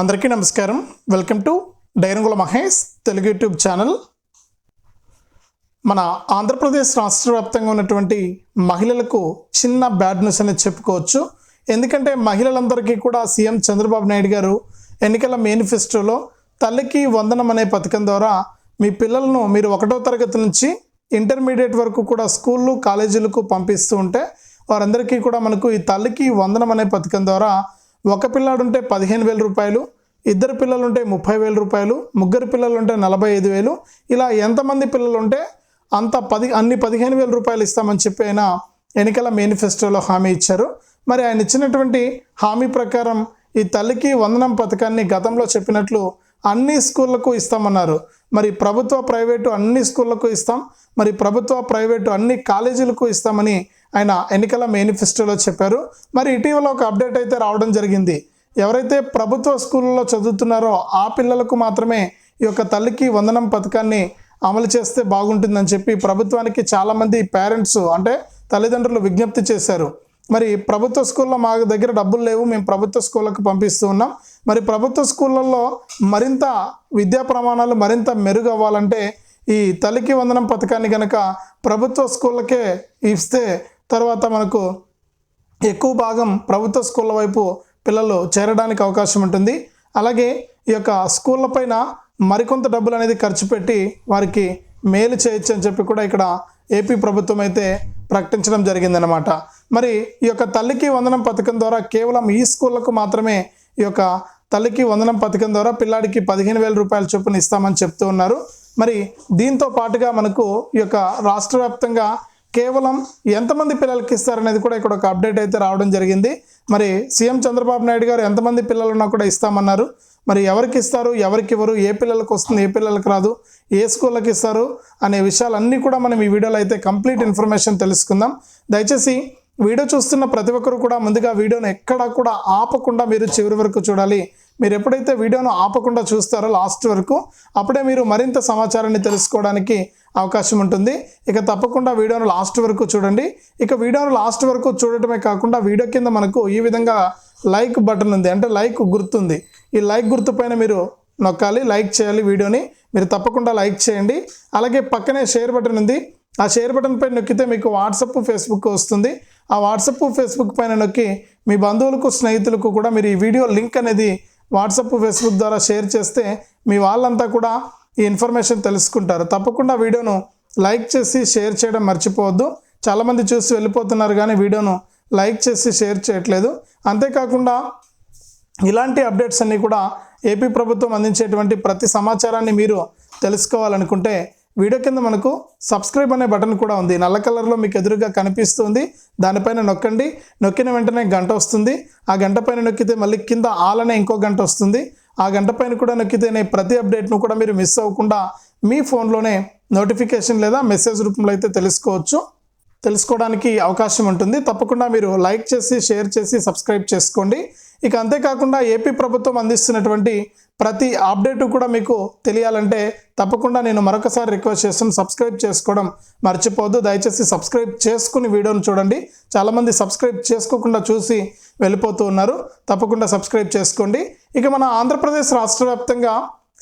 అందరికీ నమస్కారం. Welcome to డైరంగుల మహేష్ తెలుగు యూట్యూబ్ ఛానల్. మన ఆంధ్రప్రదేశ్ రాష్ట్ర వ్యాప్తంగా ఉన్నటువంటి మహిళలకు చిన్న బ్యాడ్ న్యూస్ అనేది చెప్పుకోవచ్చు. ఎందుకంటే మహిళలందరికీ కూడా సీఎం చంద్రబాబు నాయుడు గారు ఎన్నికల మేనిఫెస్టోలో తల్లికి వందనం అనే పథకం ద్వారా మీ పిల్లలను మీరు ఒకటో తరగతి నుంచి ఇంటర్మీడియట్ వరకు కూడా స్కూళ్ళు కాలేజీలకు పంపిస్తూ ఉంటే వారందరికీ కూడా మనకు ఈ తల్లికి వందనం అనే పథకం ద్వారా ఒక పిల్లాడుంటే పదిహేను వేల రూపాయలు ఇద్దరు పిల్లలుంటే ముప్పై వేల రూపాయలు ముగ్గురు పిల్లలుంటే నలభై ఐదు వేలు ఇలా ఎంతమంది పిల్లలుంటే అంత పది అన్ని పదిహేను వేల రూపాయలు ఇస్తామని చెప్పి ఆయన ఎన్నికల మేనిఫెస్టోలో హామీ ఇచ్చారు. మరి ఆయన ఇచ్చినటువంటి హామీ ప్రకారం ఈ తల్లికి వందనం పథకాన్ని గతంలో చెప్పినట్లు అన్ని స్కూళ్ళకు ఇస్తామన్నారు. మరి ప్రభుత్వ ప్రైవేటు అన్ని స్కూళ్ళకు ఇస్తాం మరి ప్రభుత్వ ప్రైవేటు అన్ని కాలేజీలకు ఇస్తామని ఆయన ఎన్నికల మేనిఫెస్టోలో చెప్పారు. మరి ఇటీవల ఒక అప్డేట్ అయితే రావడం జరిగింది. ఎవరైతే ప్రభుత్వ స్కూళ్ళలో చదువుతున్నారో ఆ పిల్లలకు మాత్రమే ఈ యొక్క తల్లికి వందనం పథకాన్ని అమలు చేస్తే బాగుంటుందని చెప్పి ప్రభుత్వానికి చాలామంది పేరెంట్స్ అంటే తల్లిదండ్రులు విజ్ఞప్తి చేశారు. మరి ప్రభుత్వ స్కూల్లో మా దగ్గర డబ్బులు లేవు మేము ప్రభుత్వ స్కూళ్ళకు పంపిస్తూ ఉన్నాం. మరి ప్రభుత్వ స్కూళ్ళల్లో మరింత విద్యా ప్రమాణాలు మరింత మెరుగు అవ్వాలంటే ఈ తల్లికి వందనం పథకాన్ని కనుక ప్రభుత్వ స్కూళ్ళకే ఇస్తే తర్వాత మనకు ఎక్కువ భాగం ప్రభుత్వ స్కూళ్ళ వైపు పిల్లలు చేరడానికి అవకాశం ఉంటుంది. అలాగే ఈ యొక్క స్కూళ్ళ పైన మరికొంత డబ్బులు అనేది ఖర్చు పెట్టి వారికి మేలు చేయొచ్చు అని చెప్పి కూడా ఇక్కడ ఏపీ ప్రభుత్వం అయితే ప్రకటించడం జరిగిందనమాట మరి ఈ యొక్క తల్లికి వందనం పథకం ద్వారా కేవలం ఈ స్కూళ్ళకు మాత్రమే ఈ యొక్క తల్లికి వందనం పథకం ద్వారా పిల్లాడికి పదిహేను వేల రూపాయల చొప్పున ఇస్తామని చెప్తూ ఉన్నారు. మరి దీంతో పాటుగా మనకు ఈ యొక్క రాష్ట్ర వ్యాప్తంగా కేవలం ఎంతమంది పిల్లలకి ఇస్తారనేది కూడా ఇక్కడ ఒక అప్డేట్ అయితే రావడం జరిగింది. మరి సీఎం చంద్రబాబు నాయుడు గారు ఎంతమంది పిల్లలు ఉన్నా కూడా ఇస్తామన్నారు. మరి ఎవరికి ఇస్తారు ఎవరికి ఇవ్వరు ఏ పిల్లలకు వస్తుంది ఏ పిల్లలకు రాదు ఏ స్కూళ్ళకి ఇస్తారు అనే విషయాలన్నీ కూడా మనం ఈ వీడియోలో అయితే కంప్లీట్ ఇన్ఫర్మేషన్ తెలుసుకుందాం. దయచేసి వీడియో చూస్తున్న ప్రతి ఒక్కరు కూడా ముందుగా వీడియోను ఎక్కడా కూడా ఆపకుండా మీరు చివరి వరకు చూడాలి. మీరు ఎప్పుడైతే వీడియోను ఆపకుండా చూస్తారో లాస్ట్ వరకు అప్పుడే మీరు మరింత సమాచారాన్ని తెలుసుకోవడానికి అవకాశం ఉంటుంది. ఇక తప్పకుండా వీడియోను లాస్ట్ వరకు చూడండి. ఇక వీడియోను లాస్ట్ వరకు చూడటమే కాకుండా వీడియో కింద మనకు ఈ విధంగా లైక్ బటన్ ఉంది. అంటే లైక్ గుర్తుంది. ఈ లైక్ గుర్తు పైన మీరు నొక్కాలి లైక్ చేయాలి వీడియోని. మీరు తప్పకుండా లైక్ చేయండి. అలాగే పక్కనే షేర్ బటన్ ఉంది. ఆ షేర్ బటన్ పైన నొక్కితే మీకు వాట్సప్ ఫేస్బుక్ వస్తుంది. ఆ వాట్సప్ ఫేస్బుక్ పైన నొక్కి మీ బంధువులకు స్నేహితులకు కూడా మీరు ఈ వీడియో లింక్ అనేది వాట్సప్ ఫేస్బుక్ ద్వారా షేర్ చేస్తే మీ వాళ్ళంతా కూడా ఈ ఇన్ఫర్మేషన్ తెలుసుకుంటారు. తప్పకుండా వీడియోను లైక్ చేసి షేర్ చేయడం మర్చిపోవద్దు. చాలామంది చూసి వెళ్ళిపోతున్నారు కానీ వీడియోను లైక్ చేసి షేర్ చేయట్లేదు. అంతేకాకుండా ఇలాంటి అప్డేట్స్ అన్నీ కూడా ఏపీ ప్రభుత్వం అందించేటువంటి ప్రతి సమాచారాన్ని మీరు తెలుసుకోవాలనుకుంటే వీడియో కింద మనకు సబ్స్క్రైబ్ అనే బటన్ కూడా ఉంది. నల్ల కలర్లో మీకు ఎదురుగా కనిపిస్తుంది. దానిపైన నొక్కండి. నొక్కిన వెంటనే గంట వస్తుంది. ఆ గంట పైన నొక్కితే మళ్ళీ కింద ఆల్ అనే ఇంకో గంట వస్తుంది. ఆ గంట పైన కూడా నొక్కితేనే ప్రతి అప్డేట్ను కూడా మీరు మిస్ అవ్వకుండా మీ ఫోన్లోనే నోటిఫికేషన్ లేదా మెసేజ్ రూపంలో అయితే తెలుసుకోవచ్చు. తెలుసుకోవడానికి అవకాశం ఉంటుంది. తప్పకుండా మీరు లైక్ చేసి షేర్ చేసి సబ్స్క్రైబ్ చేసుకోండి. ఇక అంతేకాకుండా ఏపీ ప్రభుత్వం అందిస్తున్నటువంటి ప్రతి అప్డేట్ కూడా మీకు తెలియాలంటే తప్పకుండా నేను మరొకసారి రిక్వెస్ట్ చేస్తాను సబ్స్క్రైబ్ చేసుకోవడం మర్చిపోవద్దు. దయచేసి సబ్స్క్రైబ్ చేసుకుని వీడియోను చూడండి. చాలామంది సబ్స్క్రైబ్ చేసుకోకుండా చూసి వెళ్ళిపోతూ ఉన్నారు. తప్పకుండా సబ్స్క్రైబ్ చేసుకోండి. ఇక మన ఆంధ్రప్రదేశ్ రాష్ట్ర వ్యాప్తంగా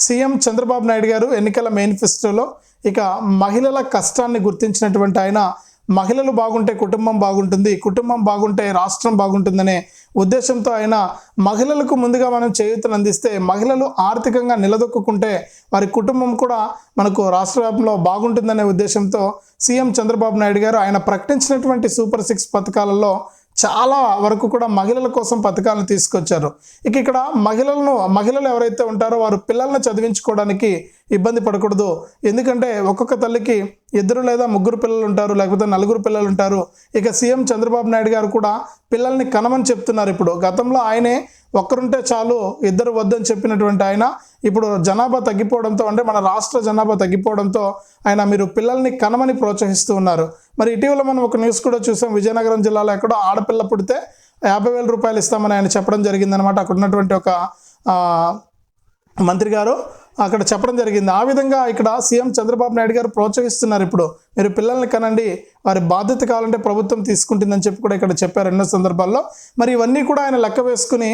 సీఎం చంద్రబాబు నాయుడు గారు ఎన్నికల మేనిఫెస్టోలో ఇక మహిళల కష్టాన్ని గుర్తించినటువంటి ఆయన మహిళలు బాగుంటే కుటుంబం బాగుంటుంది కుటుంబం బాగుంటే రాష్ట్రం బాగుంటుందనే ఉద్దేశంతో ఆయన మహిళలకు ముందుగా మనం చేయూతను అందిస్తే మహిళలు ఆర్థికంగా నిలదొక్కుంటే వారి కుటుంబం కూడా మనకు రాష్ట్ర వ్యాప్తంలో బాగుంటుందనే ఉద్దేశంతో సీఎం చంద్రబాబు నాయుడు గారు ఆయన ప్రకటించినటువంటి సూపర్ సిక్స్ పథకాలలో చాలా వరకు కూడా మహిళల కోసం పథకాలను తీసుకొచ్చారు. ఇక ఇక్కడ మహిళలను మహిళలు ఎవరైతే ఉంటారో వారు పిల్లల్ని చదివించుకోవడానికి ఇబ్బంది పడకూడదు. ఎందుకంటే ఒక్కొక్క తల్లికి ఇద్దరు లేదా ముగ్గురు పిల్లలు ఉంటారు లేకపోతే నలుగురు పిల్లలు ఉంటారు. ఇక సీఎం చంద్రబాబు నాయుడు గారు కూడా పిల్లల్ని కనమని చెప్తున్నారు ఇప్పుడు. గతంలో ఆయనే ఒక్కరుంటే చాలు ఇద్దరు వద్దని చెప్పినటువంటి ఆయన ఇప్పుడు జనాభా తగ్గిపోవడంతో అంటే మన రాష్ట్ర జనాభా తగ్గిపోవడంతో ఆయన మీరు పిల్లల్ని కనమని ప్రోత్సహిస్తూ ఉన్నారు. మరి ఇటీవల మనం ఒక న్యూస్ కూడా చూసాం. విజయనగరం జిల్లాలో ఎక్కడో ఆడపిల్ల పుడితే యాభై వేల రూపాయలు ఇస్తామని ఆయన చెప్పడం జరిగిందనమాట అక్కడ ఉన్నటువంటి ఒక మంత్రి గారు అక్కడ చెప్పడం జరిగింది. ఆ విధంగా ఇక్కడ సీఎం చంద్రబాబు నాయుడు గారు ప్రోత్సహిస్తున్నారు ఇప్పుడు. మీరు పిల్లల్ని కనండి వారి బాధ్యత కావాలంటే ప్రభుత్వం తీసుకుంటుందని చెప్పి కూడా ఇక్కడ చెప్పారు ఎన్నో సందర్భాల్లో. మరి ఇవన్నీ కూడా ఆయన లెక్క వేసుకుని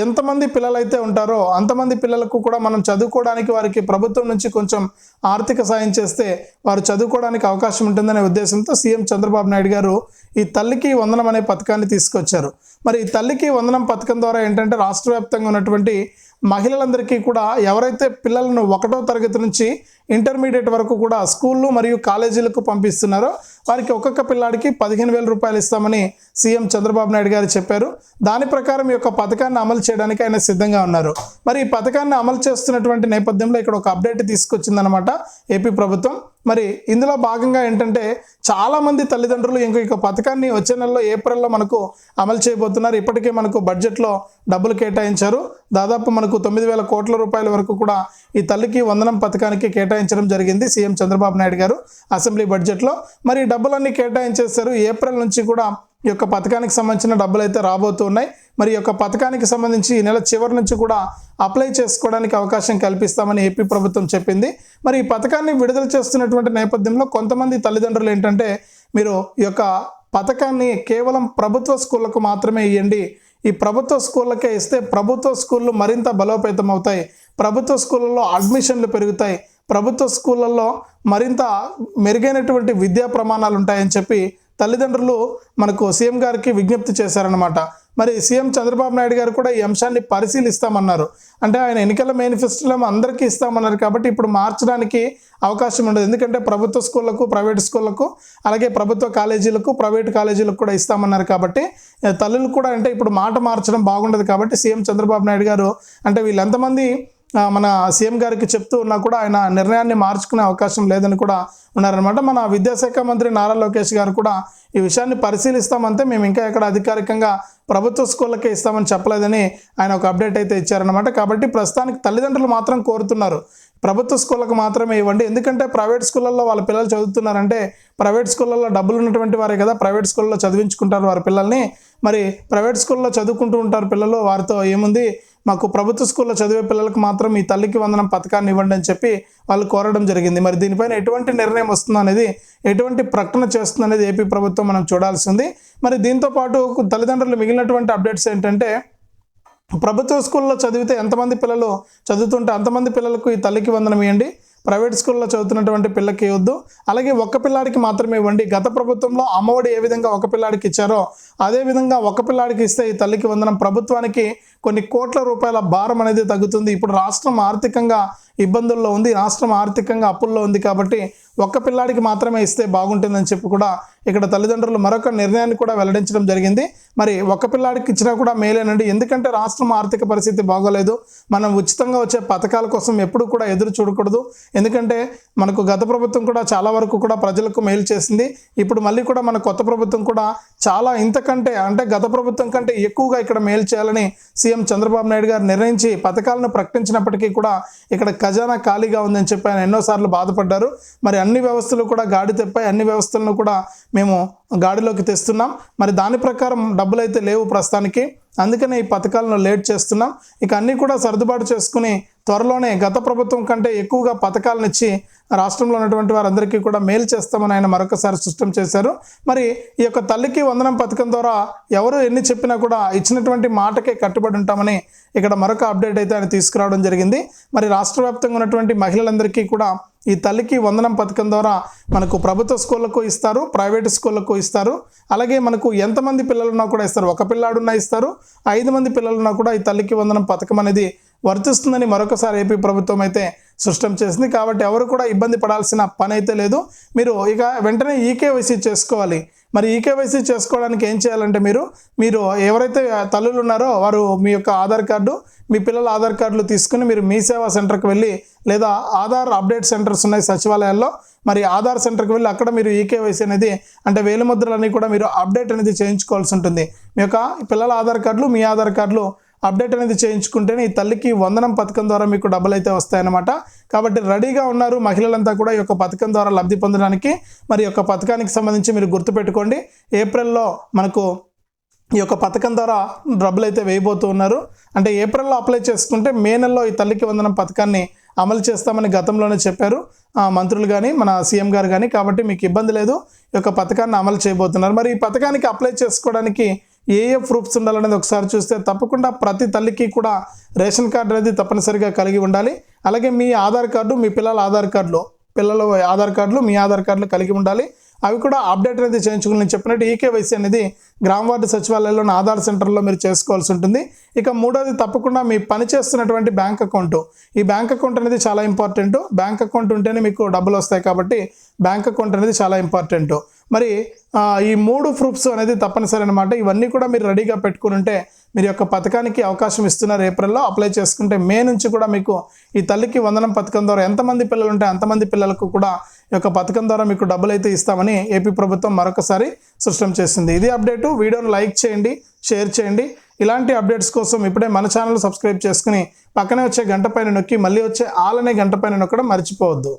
ఎంతమంది పిల్లలైతే ఉంటారో అంతమంది పిల్లలకు కూడా మనం చదువుకోవడానికి వారికి ప్రభుత్వం నుంచి కొంచెం ఆర్థిక సాయం చేస్తే వారు చదువుకోవడానికి అవకాశం ఉంటుందనే ఉద్దేశంతో సీఎం చంద్రబాబు నాయుడు గారు ఈ తల్లికి వందనం అనే పథకాన్ని తీసుకొచ్చారు. మరి ఈ తల్లికి వందనం పథకం ద్వారా ఏంటంటే రాష్ట్ర వ్యాప్తంగా ఉన్నటువంటి మహిళలందరికీ కూడా ఎవరైతే పిల్లలను ఒకటో తరగతి నుంచి ఇంటర్మీడియట్ వరకు కూడా స్కూళ్ళు మరియు కాలేజీలకు పంపిస్తున్నారో. వారికి ఒక్కొక్క పిల్లాడికి పదిహేను వేల రూపాయలు ఇస్తామని సీఎం చంద్రబాబు నాయుడు గారు చెప్పారు. దాని ప్రకారం ఈ యొక్క పథకాన్ని అమలు చేయడానికి ఆయన సిద్ధంగా ఉన్నారు. మరి ఈ పథకాన్ని అమలు చేస్తున్నటువంటి నేపథ్యంలో ఇక్కడ ఒక అప్డేట్ తీసుకొచ్చిందనమాట ఏపీ ప్రభుత్వం. మరి ఇందులో భాగంగా ఏంటంటే చాలామంది తల్లిదండ్రులు ఇంకో ఈ పథకాన్ని వచ్చే నెలలో ఏప్రిల్లో మనకు అమలు చేయబోతున్నారు. ఇప్పటికే మనకు బడ్జెట్లో డబ్బులు కేటాయించారు. దాదాపు మనకు తొమ్మిది వేల కోట్ల రూపాయల వరకు కూడా ఈ తల్లికి వందనం పథకానికి కేటాయించడం జరిగింది. సీఎం చంద్రబాబు నాయుడు గారు అసెంబ్లీ బడ్జెట్లో మరి డబ్బులన్నీ కేటాయించేస్తారు ఏప్రిల్ నుంచి కూడా ఈ యొక్క పథకానికి సంబంధించిన డబ్బులు అయితే రాబోతున్నాయి. మరి ఈ యొక్క పథకానికి సంబంధించి ఈ నెల చివరి నుంచి కూడా అప్లై చేసుకోవడానికి అవకాశం కల్పిస్తామని ఏపీ ప్రభుత్వం చెప్పింది. మరి ఈ పథకాన్ని విడుదల చేస్తున్నటువంటి నేపథ్యంలో కొంతమంది తల్లిదండ్రులు ఏంటంటే మీరు ఈ యొక్క పథకాన్ని కేవలం ప్రభుత్వ స్కూళ్ళకు మాత్రమే ఇవ్వండి ఈ ప్రభుత్వ స్కూళ్ళకే ఇస్తే ప్రభుత్వ స్కూళ్ళు మరింత బలోపేతం అవుతాయి ప్రభుత్వ స్కూళ్ళలో అడ్మిషన్లు పెరుగుతాయి. ప్రభుత్వ స్కూళ్ళల్లో మరింత మెరుగైనటువంటి విద్యా ప్రమాణాలు ఉంటాయని చెప్పి తల్లిదండ్రులు మనకు సీఎం గారికి విజ్ఞప్తి చేశారనమాట మరి సీఎం చంద్రబాబు నాయుడు గారు కూడా ఈ అంశాన్ని పరిశీలిస్తామన్నారు. అంటే ఆయన ఎన్నికల మేనిఫెస్టోలో అందరికీ ఇస్తామన్నారు కాబట్టి ఇప్పుడు మార్చడానికి అవకాశం ఉండదు. ఎందుకంటే ప్రభుత్వ స్కూళ్ళకు ప్రైవేట్ స్కూళ్ళకు అలాగే ప్రభుత్వ కాలేజీలకు ప్రైవేట్ కాలేజీలకు కూడా ఇస్తామన్నారు కాబట్టి తల్లులు కూడా అంటే ఇప్పుడు మాట మార్చడం బాగుండదు కాబట్టి సీఎం చంద్రబాబు నాయుడు గారు అంటే వీళ్ళు ఎంతమంది మన సీఎం గారికి చెప్తూ ఉన్నా కూడా ఆయన నిర్ణయాన్ని మార్చుకునే అవకాశం లేదని కూడా ఉన్నారనమాట మన విద్యాశాఖ మంత్రి నారా లోకేష్ గారు కూడా ఈ విషయాన్ని పరిశీలిస్తామంటే మేము ఇంకా ఎక్కడ అధికారికంగా ప్రభుత్వ స్కూళ్ళకే ఇస్తామని చెప్పలేదని ఆయన ఒక అప్డేట్ అయితే ఇచ్చారనమాట కాబట్టి ప్రస్తుతానికి తల్లిదండ్రులు మాత్రం కోరుతున్నారు. ప్రభుత్వ స్కూళ్ళకు మాత్రమే ఇవ్వండి. ఎందుకంటే ప్రైవేట్ స్కూళ్ళల్లో వాళ్ళ పిల్లలు చదువుతున్నారంటే ప్రైవేట్ స్కూళ్ళల్లో డబ్బులు ఉన్నటువంటి వారే కదా. ప్రైవేట్ స్కూల్లో చదివించుకుంటారు వారి పిల్లల్ని. మరి ప్రైవేట్ స్కూల్లో చదువుకుంటూ ఉంటారు పిల్లలు. వారితో ఏముంది? మాకు ప్రభుత్వ స్కూల్లో చదివే పిల్లలకు మాత్రం ఈ తల్లికి వందనం పథకాన్ని ఇవ్వండి అని చెప్పి వాళ్ళు కోరడం జరిగింది. మరి దీనిపైన ఎటువంటి నిర్ణయం వస్తుంది అనేది ఎటువంటి ప్రకటన చేస్తుంది అనేది ఏపీ ప్రభుత్వం మనం చూడాల్సింది. మరి దీంతో పాటు తల్లిదండ్రులు మిగిలినటువంటి అప్డేట్స్ ఏంటంటే ప్రభుత్వ స్కూల్లో చదివితే ఎంతమంది పిల్లలు చదువుతుంటే అంతమంది పిల్లలకు ఈ తల్లికి వందనం ఇవ్వండి. ప్రైవేట్ స్కూల్లో చదువుతున్నటువంటి పిల్లకి ఇవ్వద్దు అలాగే ఒక్క పిల్లాడికి మాత్రమే ఇవ్వండి. గత ప్రభుత్వంలో అమ్మఒడి ఏ విధంగా ఒక పిల్లాడికి ఇచ్చారో అదే విధంగా ఒక పిల్లాడికి ఇస్తే ఈ తల్లికి వందనం. ప్రభుత్వానికి కొన్ని కోట్ల రూపాయల భారం అనేది తగ్గుతుంది. ఇప్పుడు రాష్ట్రం ఆర్థికంగా ఇబ్బందుల్లో ఉంది. రాష్ట్రం ఆర్థికంగా అప్పుల్లో ఉంది కాబట్టి ఒక్క పిల్లాడికి మాత్రమే ఇస్తే బాగుంటుందని చెప్పి కూడా ఇక్కడ తల్లిదండ్రులు మరొక నిర్ణయాన్ని కూడా వెల్లడించడం జరిగింది. మరి ఒక్క పిల్లాడికి ఇచ్చినా కూడా మేలేనండి. ఎందుకంటే రాష్ట్రం ఆర్థిక పరిస్థితి బాగోలేదు. మనం ఉచితంగా వచ్చే పథకాల కోసం ఎప్పుడు కూడా ఎదురు చూడకూడదు. ఎందుకంటే మనకు గత ప్రభుత్వం కూడా చాలా వరకు కూడా ప్రజలకు మేలు చేసింది. ఇప్పుడు మళ్ళీ కూడా మన కొత్త ప్రభుత్వం కూడా చాలా ఇంతకంటే అంటే గత ప్రభుత్వం కంటే ఎక్కువగా ఇక్కడ మేలు చేయాలని సీఎం చంద్రబాబు నాయుడు గారు నిర్ణయించి పథకాలను ప్రకటించినప్పటికీ కూడా ఇక్కడ ఖజానా ఖాళీగా ఉందని చెప్పి ఆయన ఎన్నోసార్లు బాధపడ్డారు. మరి అన్ని వ్యవస్థలు కూడా గాడి తెప్పాయి అన్ని వ్యవస్థలను కూడా మేము గాడిలోకి తెస్తున్నాం. మరి దాని ప్రకారం డబ్బులు అయితే లేవు ప్రస్తుతానికి. అందుకనే ఈ పథకాలను లేట్ చేస్తున్నాం. ఇక అన్నీ కూడా సర్దుబాటు చేసుకుని త్వరలోనే గత ప్రభుత్వం కంటే ఎక్కువగా పథకాలను ఇచ్చి రాష్ట్రంలో ఉన్నటువంటి వారందరికీ కూడా మేలు చేస్తామని ఆయన మరొకసారి స్పష్టం చేశారు. మరి ఈ యొక్క తల్లికి వందనం పథకం ద్వారా ఎవరు ఎన్ని చెప్పినా కూడా ఇచ్చినటువంటి మాటకే కట్టుబడి ఉంటామని ఇక్కడ మరొక అప్డేట్ అయితే ఆయన తీసుకురావడం జరిగింది. మరి రాష్ట్ర వ్యాప్తంగా ఉన్నటువంటి మహిళలందరికీ కూడా ఈ తల్లికి వందనం పథకం ద్వారా మనకు ప్రభుత్వ స్కూళ్ళకు ఇస్తారు ప్రైవేట్ స్కూళ్ళకు ఇస్తారు. అలాగే మనకు ఎంతమంది పిల్లలున్నా కూడా ఇస్తారు. ఒక పిల్లాడున్నా ఇస్తారు. ఐదు మంది పిల్లలున్నా కూడా ఈ తల్లికి వందనం పథకం అనేది వర్తిస్తుందని మరొకసారి ఏపీ ప్రభుత్వం అయితే స్పష్టం చేసింది. కాబట్టి ఎవరు కూడా ఇబ్బంది పడాల్సిన పని అయితే లేదు. మీరు ఇక వెంటనే ఈకేవైసీ చేసుకోవాలి. మరి ఈకేవైసీ చేసుకోవడానికి ఏం చేయాలంటే మీరు మీరు ఎవరైతే తల్లులు ఉన్నారో వారు మీ యొక్క ఆధార్ కార్డు మీ పిల్లల ఆధార్ కార్డులు తీసుకుని మీరు మీ సేవా సెంటర్కి వెళ్ళి లేదా ఆధార్ అప్డేట్ సెంటర్స్ ఉన్నాయి సచివాలయాల్లో మరి ఆధార్ సెంటర్కి వెళ్ళి అక్కడ మీరు ఈకేవైసీ అనేది అంటే వేలిముద్రలన్నీ కూడా మీరు అప్డేట్ అనేది చేయించుకోవాల్సి ఉంటుంది. మీ యొక్క పిల్లల ఆధార్ కార్డులు మీ ఆధార్ కార్డులు అప్డేట్ అనేది చేయించుకుంటేనే ఈ తల్లికి వందనం పథకం ద్వారా మీకు డబ్బులు అయితే వస్తాయన్నమాట. కాబట్టి రెడీగా ఉన్నారు మహిళలంతా కూడా ఈ యొక్క పథకం ద్వారా లబ్ధి పొందడానికి. మరి యొక్క పథకానికి సంబంధించి మీరు గుర్తుపెట్టుకోండి. ఏప్రిల్లో మనకు ఈ యొక్క పథకం ద్వారా డబ్బులు అయితే వేయబోతూ ఉన్నారు. అంటే ఏప్రిల్లో అప్లై చేసుకుంటే మే నెలలో ఈ తల్లికి వందనం పథకాన్ని అమలు చేస్తామని గతంలోనే చెప్పారు. మంత్రులు కానీ మన సీఎం గారు కానీ కాబట్టి మీకు ఇబ్బంది లేదు. ఈ యొక్క పథకాన్ని అమలు చేయబోతున్నారు. మరి ఈ పథకానికి అప్లై చేసుకోవడానికి ఏ ఏ ప్రూఫ్స్ ఉండాలనేది ఒకసారి చూస్తే తప్పకుండా ప్రతి తల్లికి కూడా రేషన్ కార్డు అనేది తప్పనిసరిగా కలిగి ఉండాలి. అలాగే మీ ఆధార్ కార్డు మీ పిల్లల ఆధార్ కార్డులో పిల్లల ఆధార్ కార్డులు మీ ఆధార్ కార్డులు కలిగి ఉండాలి. అవి కూడా అప్డేట్ అనేది చేయించుకుని నేను చెప్పినట్టు ఈకేవైసీ అనేది గ్రామ వార్డు సచివాలయంలోని ఆధార్ సెంటర్లో మీరు చేసుకోవాల్సి ఉంటుంది. ఇక మూడోది తప్పకుండా మీ పని చేస్తున్నటువంటి బ్యాంక్ అకౌంట్. ఈ బ్యాంక్ అకౌంట్ అనేది చాలా ఇంపార్టెంట్. బ్యాంక్ అకౌంట్ ఉంటేనే మీకు డబ్బులు వస్తాయి కాబట్టి బ్యాంక్ అకౌంట్ అనేది చాలా ఇంపార్టెంట్. మరి ఈ మూడు ప్రూఫ్స్ అనేది తప్పనిసరి అనమాట ఇవన్నీ కూడా మీరు రెడీగా పెట్టుకుని ఉంటే మీరు యొక్క పథకానికి అవకాశం ఇస్తున్నారు ఏప్రిల్లో. అప్లై చేసుకుంటే మే నుంచి కూడా మీకు ఈ తల్లికి వందనం పథకం ద్వారా ఎంతమంది పిల్లలు ఉంటే అంతమంది పిల్లలకు కూడా ఈ యొక్క పథకం ద్వారా మీకు డబ్బులు అయితే ఇస్తామని ఏపీ ప్రభుత్వం మరొకసారి స్పష్టం చేసింది. ఇది అప్డేటు. వీడియోను లైక్ చేయండి షేర్ చేయండి. ఇలాంటి అప్డేట్స్ కోసం ఇప్పుడే మన ఛానల్ సబ్స్క్రైబ్ చేసుకుని పక్కనే వచ్చే గంట పైన నొక్కి మళ్ళీ వచ్చే ఆలనే గంట పైన నొక్కడం మర్చిపోవద్దు.